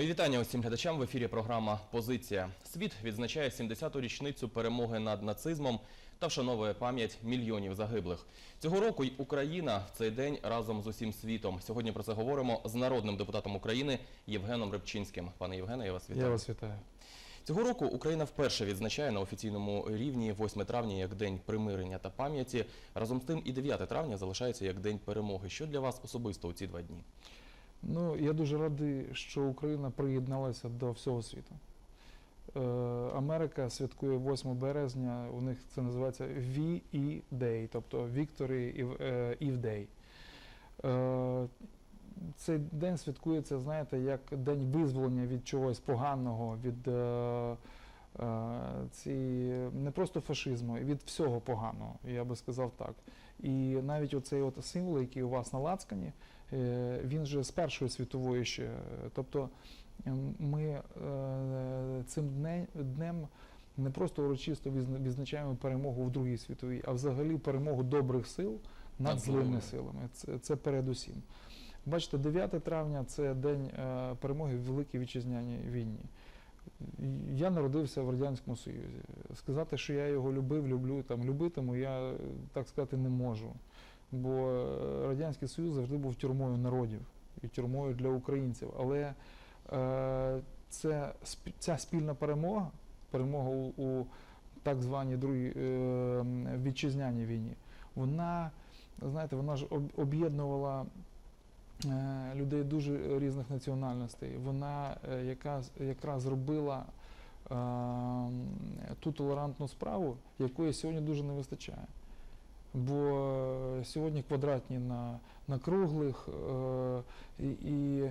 Мої вітання усім глядачам в ефірі. Програма Позиція. Світ відзначає 70-ту річницю перемоги над нацизмом та вшановує пам'ять мільйонів загиблих. Цього року й Україна в цей день разом з усім світом. Сьогодні про це говоримо з народним депутатом України Євгеном Рибчинським. Пане Євгене, я вас вітаю. Я вас вітаю. Цього року Україна вперше відзначає на офіційному рівні 8 травня як день примирення та пам'яті. Разом з тим і 9 травня залишається як день перемоги. Що для вас особисто у ці два дні? Ну, я дуже радий, що Україна приєдналася до всього світу. Е, Америка святкує 8 березня, у них це називається VE Day, тобто Victory Eve- Day. Е, Цей день святкується, знаєте, як день визволення від чогось поганого, від е, ці, не просто фашизму, від всього поганого, я би сказав так. І навіть оцей от символ, який у вас на лацкані, е, він же з Першої світової ще. е, Тобто ем, ми е, цим днем не просто урочисто відзначаємо перемогу в Другій світовій, а взагалі перемогу добрих сил над злими силами. Це, це передусім. Бачите, 9 травня це день е, перемоги в Великій Вітчизняній війні. Я народився в Радянському Союзі. Сказати, що я його любив, люблю, там, любитиму, я так сказати не можу. Бо е, Радянський Союз завжди був тюрмою народів і тюрмою для українців. Але е, це, ця спільна перемога, перемога у, у так званій другій е, вітчизняній війні, вона, знаєте, вона ж об'єднувала людей дуже різних національностей. Вона е, якраз, якраз зробила е, ту толерантну справу, якої сьогодні дуже не вистачає. Бо е, сьогодні квадратні на, на круглих, е, і, і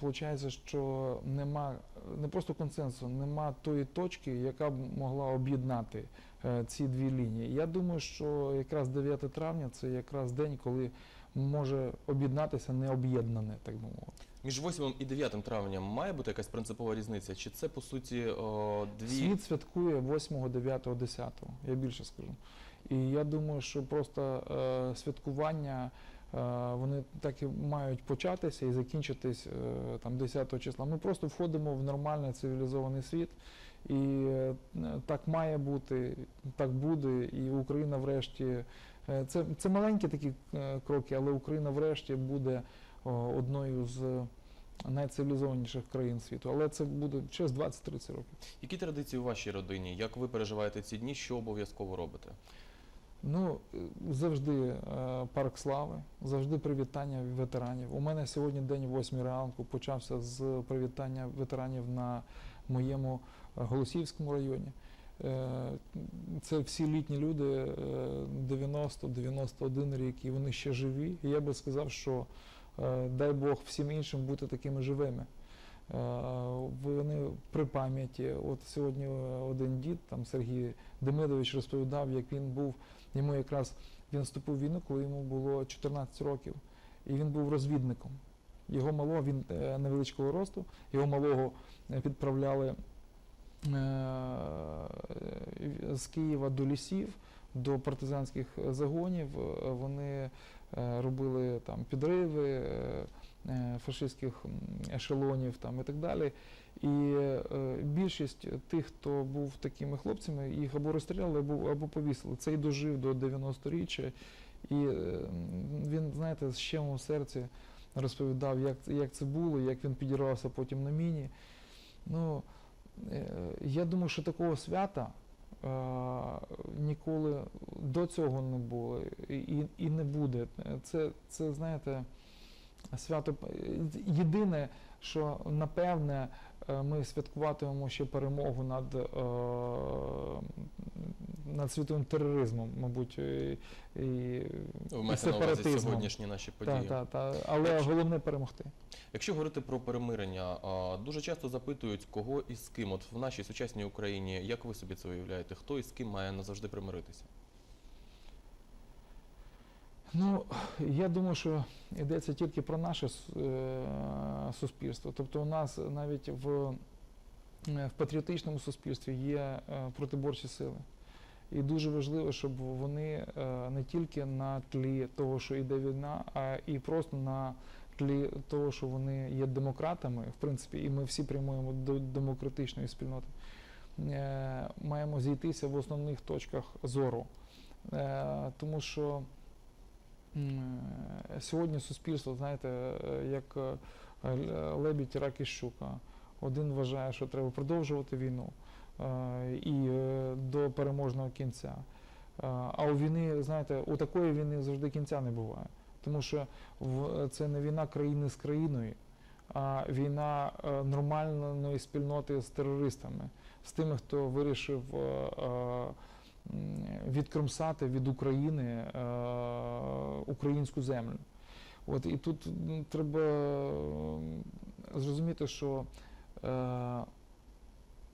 виходить, що нема не просто консенсусу, нема тої точки, яка б могла об'єднати е, ці дві лінії. Я думаю, що якраз 9 травня це якраз день, коли може об'єднатися необ'єднане, так би мовити. Між 8 і 9 травням має бути якась принципова різниця? Чи це по суті о, дві Світ святкує 8, 9, 10, я більше скажу. І я думаю, що просто е, святкування е, вони так і мають початися і закінчитись е, там 10 числа. Ми просто входимо в нормальний цивілізований світ, і е, так має бути, так буде, і Україна врешті. е, Це, це маленькі такі е, кроки, але Україна врешті буде одною з найцивілізованіших країн світу. Але це буде через 20-30 років. які традиції у вашій родині? Як ви переживаєте ці дні? Що обов'язково робите? Ну, завжди е, парк слави, завжди привітання ветеранів. У мене сьогодні день 8 ранку почався з привітання ветеранів на моєму е, Голосіївському районі. Е, Це всі літні люди е, 90-91 рік, і вони ще живі. І я би сказав, що е, дай Бог всім іншим бути такими живими. Е, Вони при пам'яті. От сьогодні один дід, там Сергій Демидович, розповідав, як він був Йому якраз він вступив в війну, коли йому було 14 років, і він був розвідником. Його малого, він е, невеличкого росту, його малого е, підправляли е, з Києва до лісів, до партизанських загонів. Е, Вони е, робили там підриви е, е, фашистських ешелонів там, і так далі. І е, більшість тих, хто був такими хлопцями, їх або розстріляли, або, або повісили. Цей дожив до 90-річчя, і е, він, знаєте, з щемом у серці розповідав, як, як це було, як він підірвався потім на міні. Ну, е, я думаю, що такого свята е, ніколи до цього не було і, і- не буде. Це, це знаєте, свято єдине, що напевне е, ми святкуватимемо ще перемогу над, е, над світовим тероризмом, мабуть, і, і, Ви і маєте на увазі сепаратизмом. сьогоднішні наші події? Та, та, та. Але Якщо- головне перемогти. Якщо говорити про перемирення, а, дуже часто запитують, кого і з ким. От в нашій сучасній Україні, як ви собі це уявляєте, хто і з ким має назавжди примиритися? Ну, я думаю, що йдеться тільки про наше с- е, суспільство. Тобто у нас навіть в, е, в патріотичному суспільстві є е, протиборчі сили. І дуже важливо, щоб вони е, не тільки на тлі того, що йде війна, а і просто на тлі того, що вони є демократами, в принципі, і ми всі прямуємо до демократичної спільноти, е, маємо зійтися в основних точках зору. Е, Тому що сьогодні суспільство, знаєте, як лебідь, рак і щука. Один вважає, що треба продовжувати війну і е, до переможного кінця. Е, А у війни, знаєте, у такої війни завжди кінця не буває. Тому що це не війна країни з країною, а війна е, нормальної спільноти з терористами, з тими, хто вирішив е, е, відкромсати від України е, українську землю. От і тут треба зрозуміти, що е,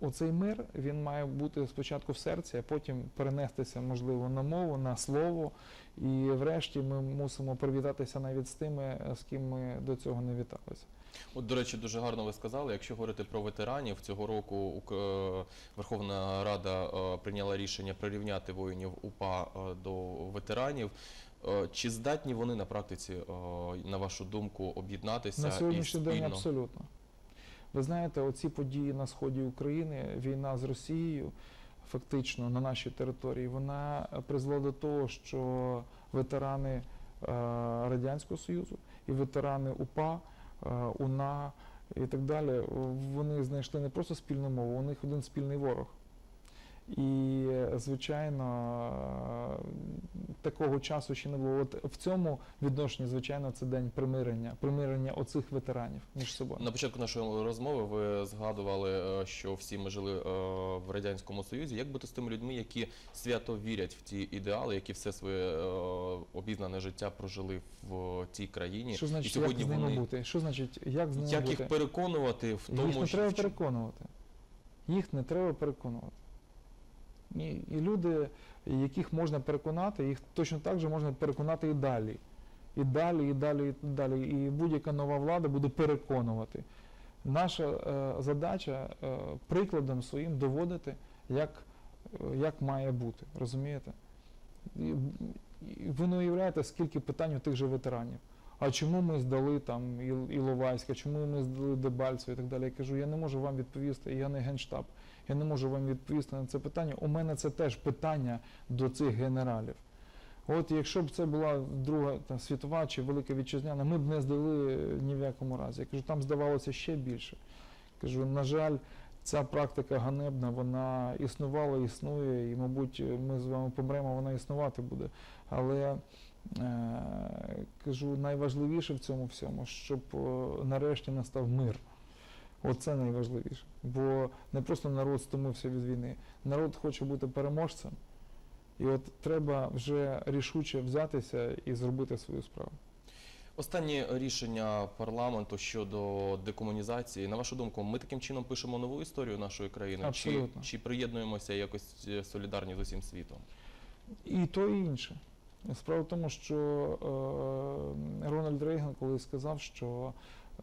оцей мир він має бути спочатку в серці, а потім перенестися, можливо, на мову, на слово. І врешті ми мусимо привітатися навіть з тими, з ким ми до цього не віталися. От, до речі, дуже гарно ви сказали. Якщо говорити про ветеранів, цього року е, Верховна Рада е, прийняла рішення прирівняти воїнів УПА е, до ветеранів. Чи здатні вони на практиці, на вашу думку, об'єднатися На сьогоднішній і день абсолютно. Ви знаєте, оці події на сході України, війна з Росією, фактично на нашій території, вона призвела до того, що ветерани е, Радянського Союзу і ветерани УПА, е, УНА і так далі, вони знайшли не просто спільну мову, у них один спільний ворог. І, звичайно, такого часу ще не було. От в цьому відношенні, звичайно, це день примирення, примирення оцих ветеранів між собою. На початку нашої розмови ви згадували, е, що всі ми жили е, в радянському союзі. Як бути з тими людьми, які свято вірять в ті ідеали, які все своє е, обізнане життя прожили в цій країні? Що значить, і сьогодні як з ними вони бути? Що значить, як з ними як бути? їх переконувати в тому, Їх не що треба переконувати. Їх не треба переконувати. І, люди, яких можна переконати, їх точно так же можна переконати і далі. І далі, і далі, і далі. І будь-яка нова влада буде переконувати. Наша е, задача е, прикладом своїм доводити, як, е, як має бути. Розумієте? І, і ви не уявляєте, скільки питань у тих же ветеранів. А чому ми здали там Іл- Іловайська, чому ми здали Дебальцево і так далі? Я кажу, я не можу вам відповісти, я не генштаб. Я не можу вам відповісти на це питання. У мене це теж питання до цих генералів. От якщо б це була Друга та, світова чи Велика Вітчизняна, ми б не здали ні в якому разі. Я кажу, там здавалося ще більше. Кажу, на жаль, ця практика ганебна, вона існувала, існує, і, мабуть, ми з вами помремо, вона існувати буде. Але кажу, найважливіше в цьому всьому, щоб е, нарешті настав мир. Оце найважливіше. Бо не просто народ стомився від війни. Народ хоче бути переможцем. І от треба вже рішуче взятися і зробити свою справу. Останнє рішення парламенту щодо декомунізації. На вашу думку, ми таким чином пишемо нову історію нашої країни? Абсолютно. Чи, чи приєднуємося якось е, солідарні з усім світом? І то, і інше. Справа в тому, що е, Рональд Рейган колись сказав, що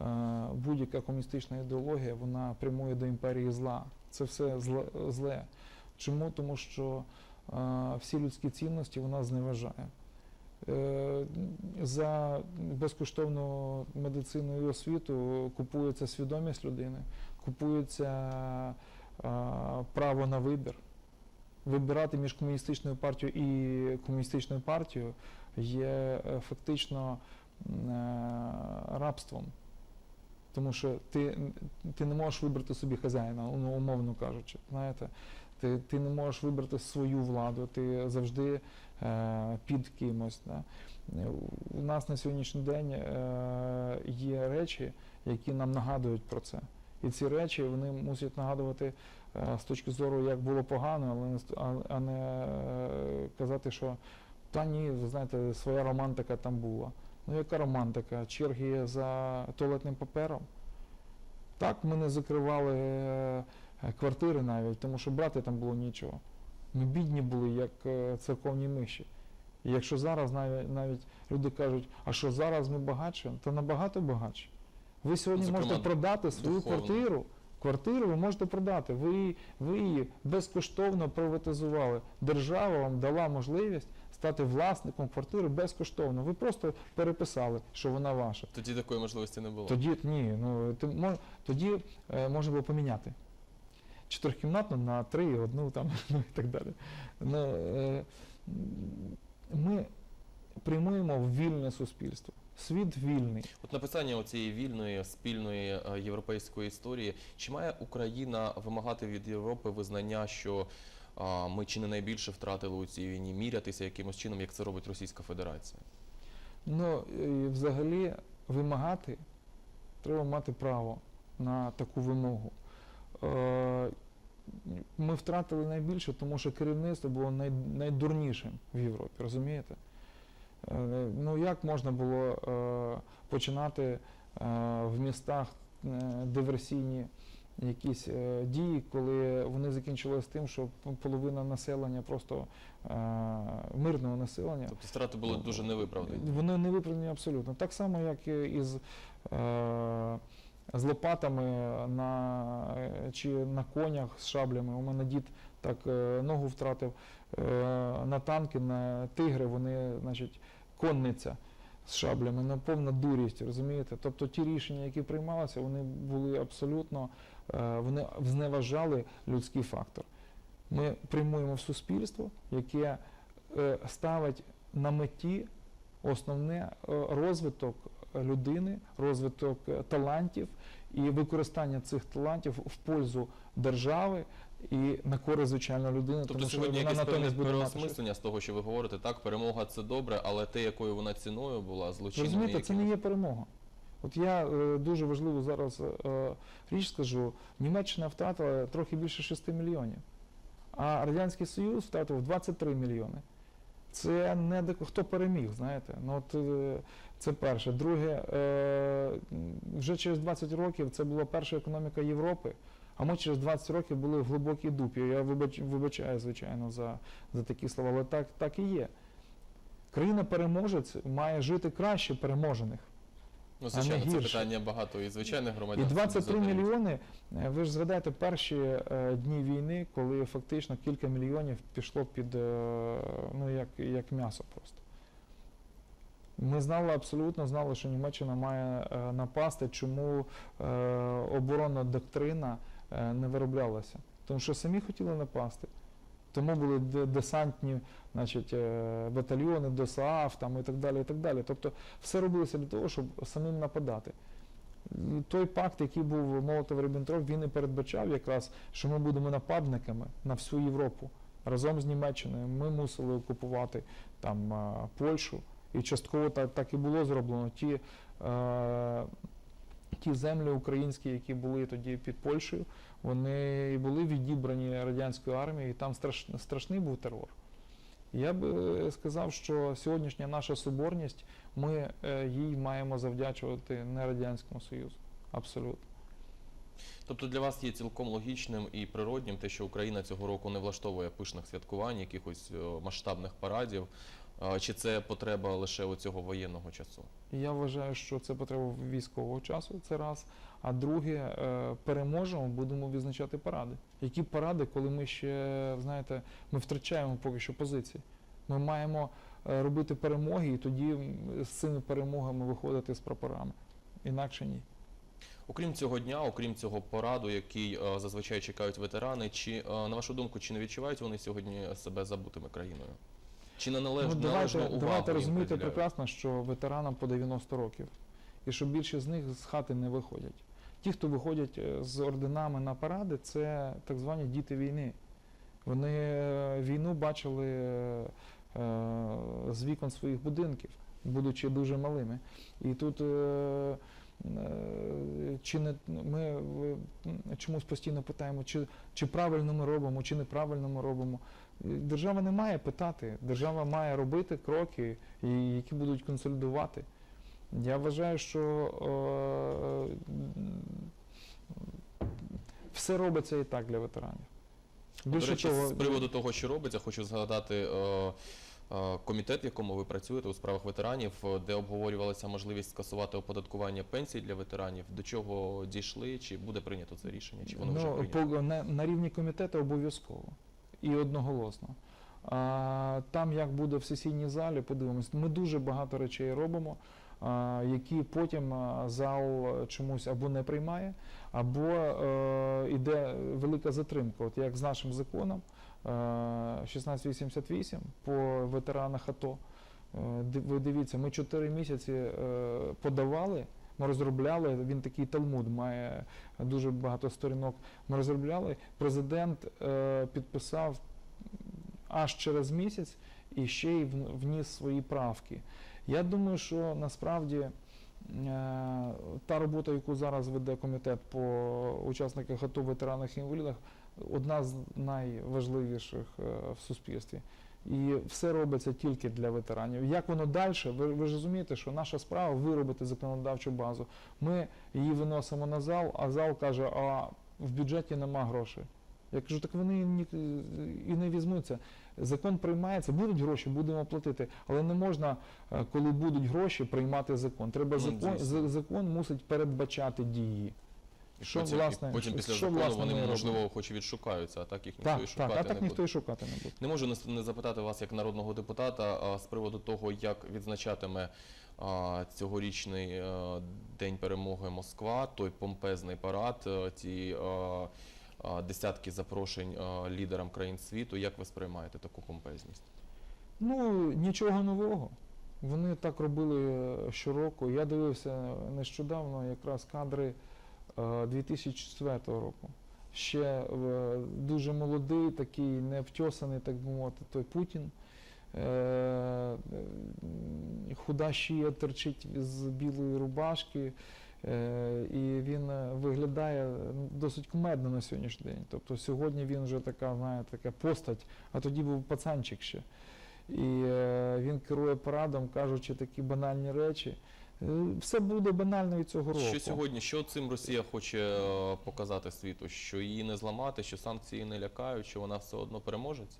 е, будь-яка комуністична ідеологія вона прямує до імперії зла. Це все зле. Чому? Тому що е, всі людські цінності вона зневажає. За безкоштовну медицину і освіту купується свідомість людини, купується право на вибір. Вибирати між комуністичною партією і комуністичною партією є е, фактично е, рабством. Тому що ти, ти не можеш вибрати собі хазяїна, умовно кажучи. Знаєте, ти, ти не можеш вибрати свою владу, ти завжди е, під кимось. Да? У нас на сьогоднішній день е, є речі, які нам нагадують про це. І ці речі вони мусять нагадувати з точки зору, як було погано, але не, а, не е, казати, що та ні, ви знаєте, своя романтика там була. Ну яка романтика? Черги за туалетним папером? Так, ми не закривали е, е, квартири навіть, тому що брати там було нічого. Ми бідні були, як е, церковні миші. І якщо зараз навіть, навіть люди кажуть, а що зараз ми багатші, то набагато багатші. Ви сьогодні Зокрема, можете продати свою духовно. квартиру Квартиру ви можете продати. Ви, її- ви її безкоштовно приватизували. Держава вам дала можливість стати власником квартири безкоштовно. Ви просто переписали, що вона ваша. Тоді такої можливості не було. Тоді ні, ну ти мож, тоді е, можна було поміняти. Чотирикімнатну на три, одну там ну, і так далі. Ну, е, ми приймуємо вільне суспільство. Світ вільний. От написання цієї вільної спільної е, європейської історії. Чи має Україна вимагати від Європи визнання, що ми чи не найбільше втратили у цій війні, мірятися якимось чином, як це робить Російська Федерація? Ну, взагалі вимагати треба мати право на таку вимогу. Е, Ми втратили найбільше, тому що керівництво було найдурнішим в Європі, розумієте? Е, Ну, як можна було е, починати е, в містах диверсійні якісь дії, коли вони закінчилися тим, що половина населення просто мирного населення Тобто страти були дуже невиправдані. вони не виправдані абсолютно. Так само, як і е, з лопатами на, чи на конях з шаблями. У мене дід так ногу втратив на танки, на тигри, вони, значить, конниця з шаблями, на повна дурість, розумієте? Тобто ті рішення, які приймалися, вони були абсолютно, е, вони зневажали людський фактор. Ми приймуємо в суспільство, яке е, ставить на меті основне е, розвиток людини, розвиток талантів і використання цих талантів в пользу держави і на користь звичайно людини, Тобто тому сьогодні якесь певне переосмислення з того, що ви говорите, так, перемога це добре, але те, якою вона ціною була, Ви злочинною. Розумієте, це не є перемога. От я е, дуже важливу зараз е, річ скажу. Німеччина втратила трохи більше 6 мільйонів, а Радянський Союз втратив 23 мільйони. Це не де- хто переміг, знаєте. Ну от е, це перше. Друге, е, вже через 20 років це була перша економіка Європи. А ми через 20 років були в глибокій дупі. Я вибач, вибачаю, звичайно, за, за такі слова, але так, так і є. Країна-переможець має жити краще переможених. Ну, а звичайно, не це питання багато і звичайних І 23 мільйони, е, ви ж згадаєте перші е, дні війни, коли фактично кілька мільйонів пішло під е, ну, як, як м'ясо просто. Ми знали абсолютно, знали, що Німеччина має е, напасти, чому е, оборонна доктрина не вироблялася. Тому що самі хотіли напасти. Тому були десантні значить, е, батальйони, ДОСААФ там, і так далі. і так далі. Тобто все робилося для того, щоб самим нападати. Той пакт, який був молотов ріббентроп він і передбачав якраз, що ми будемо нападниками на всю Європу. Разом з Німеччиною ми мусили окупувати там Польщу, і частково так, так і було зроблено. Ті, е, ті землі українські, які були тоді під Польщею, вони були відібрані радянською армією, і там страш, страшний був терор. Я би е, сказав, що сьогоднішня наша соборність, ми е, їй маємо завдячувати не Радянському Союзу. Абсолютно. Тобто для вас є цілком логічним і природнім те, що Україна цього року не влаштовує пишних святкувань, якихось е, масштабних парадів. Чи це потреба лише оцього воєнного часу? Я вважаю, що це потреба військового часу, це раз. А друге, е, переможемо, будемо відзначати паради. Які паради, коли ми ще, знаєте, ми втрачаємо поки що позиції. Ми маємо е, робити перемоги і тоді з цими перемогами виходити з прапорами. Інакше ні. Окрім цього дня, окрім цього пораду, який е, зазвичай чекають ветерани, чи на вашу думку, чи не відчувають вони сьогодні себе забутими країною? Чи не належ... Ну, належну давайте, увагу давайте розуміти прекрасно, що ветеранам по 90 років. І що більшість з них з хати не виходять. Ті, хто виходять е, з орденами на паради, це так звані діти війни. Вони е, війну бачили е, з вікон своїх будинків, будучи дуже малими. І тут чи не ми чомусь постійно питаємо, чи, чи правильно ми робимо, чи неправильно ми робимо. Держава не має питати, держава має робити кроки, які будуть консолідувати. Я вважаю, що е, все робиться і так для ветеранів. До Більше речі, того, з приводу того, що робиться, хочу згадати е, Е, Комітет, в якому ви працюєте у справах ветеранів, е, де обговорювалася можливість скасувати оподаткування пенсій для ветеранів, до чого дійшли, чи буде прийнято це рішення, чи воно вже ну, прийнято? по, на, на рівні комітету обов'язково і одноголосно. Там, як буде в сесійній залі, подивимось. Ми дуже багато речей робимо, які потім зал чомусь або не приймає, або е, йде велика затримка. От як з нашим законом е, 1688 по ветеранах АТО. Е, Ви дивіться, ми 4 місяці е, подавали, ми розробляли. Він такий талмуд має дуже багато сторінок. Ми розробляли. Президент е, підписав аж через місяць і ще й вніс свої правки. Я думаю, що насправді е, та робота, яку зараз веде комітет по учасниках АТО, ветеранах і інвалідах, одна з найважливіших е, в суспільстві. І все робиться тільки для ветеранів. Як воно далі? Ви, ви ж розумієте, що наша справа виробити законодавчу базу. Ми її виносимо на зал, а зал каже, а в бюджеті нема грошей. Я кажу, так вони ні, і не візьмуться. Закон приймається, будуть гроші, будемо платити. Але не можна, е, коли будуть гроші, приймати закон. Треба Ну, закон, закон мусить передбачати дії. І що, потім, власне, і потім після що, закону власне, вони, ми можливо, робимо? хоч і відшукаються, а так їх ніхто Так, і так, шукати а так не ніхто буде. і шукати не буде. Не можу не запитати вас як народного депутата а, з приводу того, як відзначатиме а, цьогорічний е, день перемоги Москва, той помпезний парад, е, ті а, а, десятки запрошень а, лідерам країн світу. Як ви сприймаєте таку помпезність? Ну, нічого нового. Вони так робили е, щороку. Я дивився нещодавно якраз кадри е, 2004 року. Ще е, дуже молодий, такий невтьосаний, так би мовити, той Путін. Е, е, Худа шия терчить з білої рубашки, е, і він е, виглядає досить кумедно на сьогоднішній день. Тобто сьогодні він вже така, знаєте, така постать, а тоді був пацанчик ще. І е, він керує парадом, кажучи такі банальні речі. Е, Все буде банально і цього року. Що сьогодні, що цим Росія хоче е, показати світу? Що її не зламати, що санкції не лякають, що вона все одно переможець?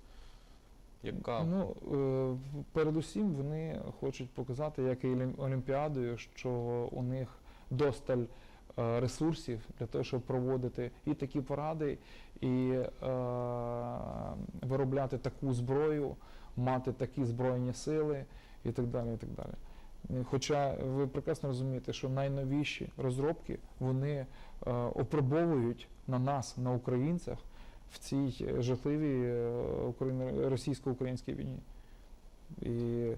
Яка Ну, е, передусім вони хочуть показати, як і Олімпіадою, що у них досталь ресурсів для того, щоб проводити і такі поради, і е, виробляти таку зброю, мати такі збройні сили і так далі. І так далі. Е, Хоча ви прекрасно розумієте, що найновіші розробки вони е, опробовують на нас, на українцях, в цій е, жахливій російсько-українській війні. І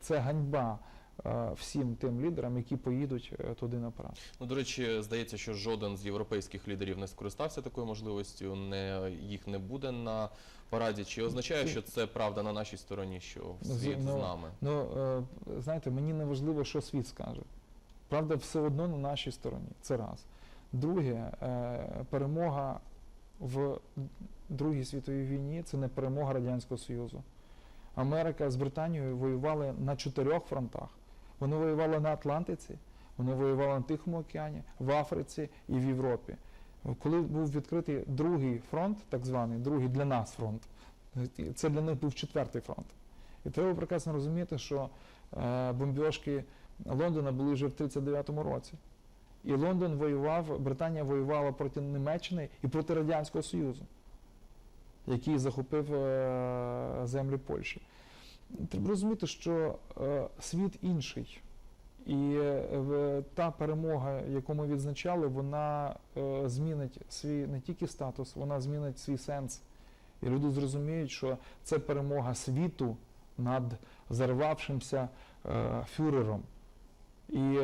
це ганьба всім тим лідерам, які поїдуть е, туди на парад. Ну, до речі, здається, що жоден з європейських лідерів не скористався такою можливістю, не, їх не буде на параді. Чи означає, що це правда на нашій стороні, що світ з ну, нами? Ну, е, знаєте, мені не важливо, що світ скаже. Правда, все одно на нашій стороні. Це раз. Друге, е, перемога в Другій світовій війні це не перемога Радянського Союзу. Америка з Британією воювали на чотирьох фронтах. Вони воювали на Атлантиці, вони воювали на Тихому океані, в Африці і в Європі. Коли був відкритий другий фронт, так званий, другий для нас фронт, це для них був четвертий фронт. І треба прекрасно розуміти, що е, бомбіжки Лондона були вже в 39-му році. І Лондон воював, Британія воювала проти Німеччини і проти Радянського Союзу, який захопив е, землі Польщі. Треба розуміти, що е, світ інший. І е, та перемога, яку ми відзначали, вона е, змінить свій не тільки статус, вона змінить свій сенс. І люди зрозуміють, що це перемога світу над зарвавшимся фюрером. І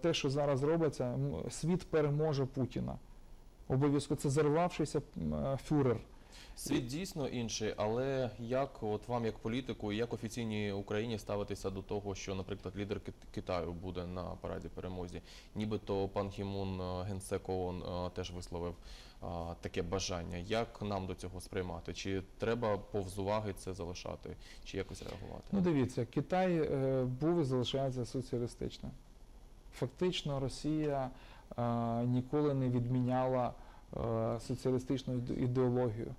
те, що зараз робиться, світ переможе Путіна. Обов'язково це зарвавшийся фюрер. Світ дійсно інший, але як от вам, як політику, і як офіційній Україні ставитися до того, що, наприклад, лідер Китаю буде на параді перемозі? Нібито пан Хімун, е, генсек ООН, е, теж висловив е, таке бажання. Як нам до цього сприймати? Чи треба повз уваги це залишати, чи якось реагувати? Ну дивіться, Китай був і залишається соціалістичним. Фактично, Росія ніколи не відміняла соціалістичну ідеологію.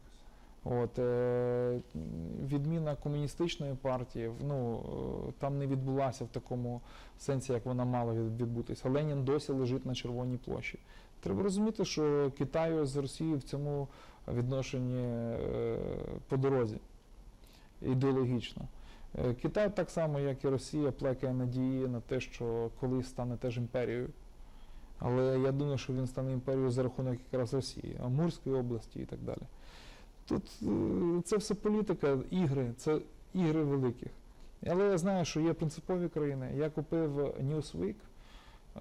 От, е, відміна комуністичної партії, ну, е, там не відбулася в такому сенсі, як вона мала відбутися. Ленін досі лежить на Червоній площі. Треба розуміти, що Китаю з Росією в цьому відношенні е, по дорозі ідеологічно. Китай так само, як і Росія, плекає надії на те, що колись стане теж імперією. Але я думаю, що він стане імперією за рахунок якраз Росії, Амурської області і так далі. Тут е, це все політика, ігри, це ігри великих. Але я знаю, що є принципові країни. Я купив Newsweek. е,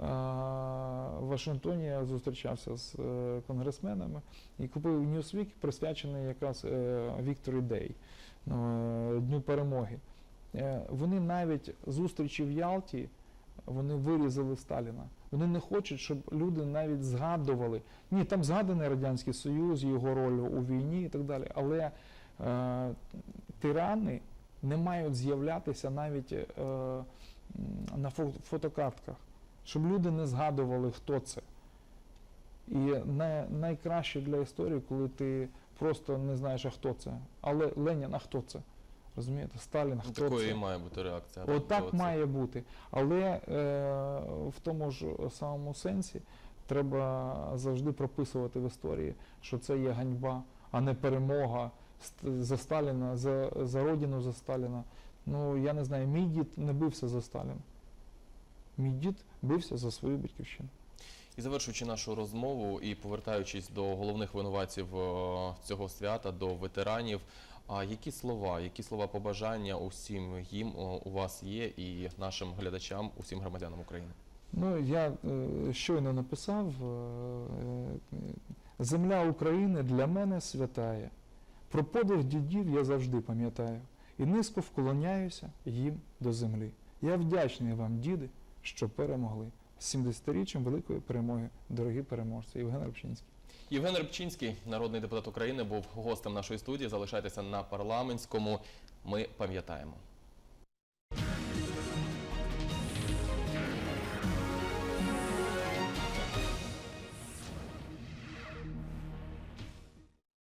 В Вашингтоні я зустрічався з е, конгресменами і купив Newsweek, присвячений якраз Victory Day, Дню перемоги. Вони навіть зустрічі в Ялті вони вирізали Сталіна. Вони не хочуть, щоб люди навіть згадували. Ні, там згаданий Радянський Союз, його роль у війні і так далі. Але е, тирани не мають з'являтися навіть е, на фотокартках, щоб люди не згадували, хто це. І най, найкраще для історії, коли ти просто не знаєш, а хто це. Але Ленін, а хто це? Розумієте? Сталін, Ну, хто Такою це? і має бути реакція. От так цих. має бути. Але е, в тому ж самому сенсі треба завжди прописувати в історії, що це є ганьба, а не перемога за Сталіна, за, за родину за Сталіна. Ну, я не знаю, мій дід не бився за Сталіна. Мій дід бився за свою батьківщину. І завершуючи нашу розмову і повертаючись до головних винуватців е, цього свята, до ветеранів, а які слова, які слова побажання усім їм у вас є і нашим глядачам, усім громадянам України? Ну, я е, щойно написав, е, е, земля України для мене святая. Про подвиг дідів я завжди пам'ятаю. І низько вклоняюся їм до землі. Я вдячний вам, діди, що перемогли. З 70-річчям великої перемоги, дорогі переможці. Євген Рибчинський. Євген Рибчинський, народний депутат України, був гостем нашої студії. Залишайтеся на парламентському. Ми пам'ятаємо.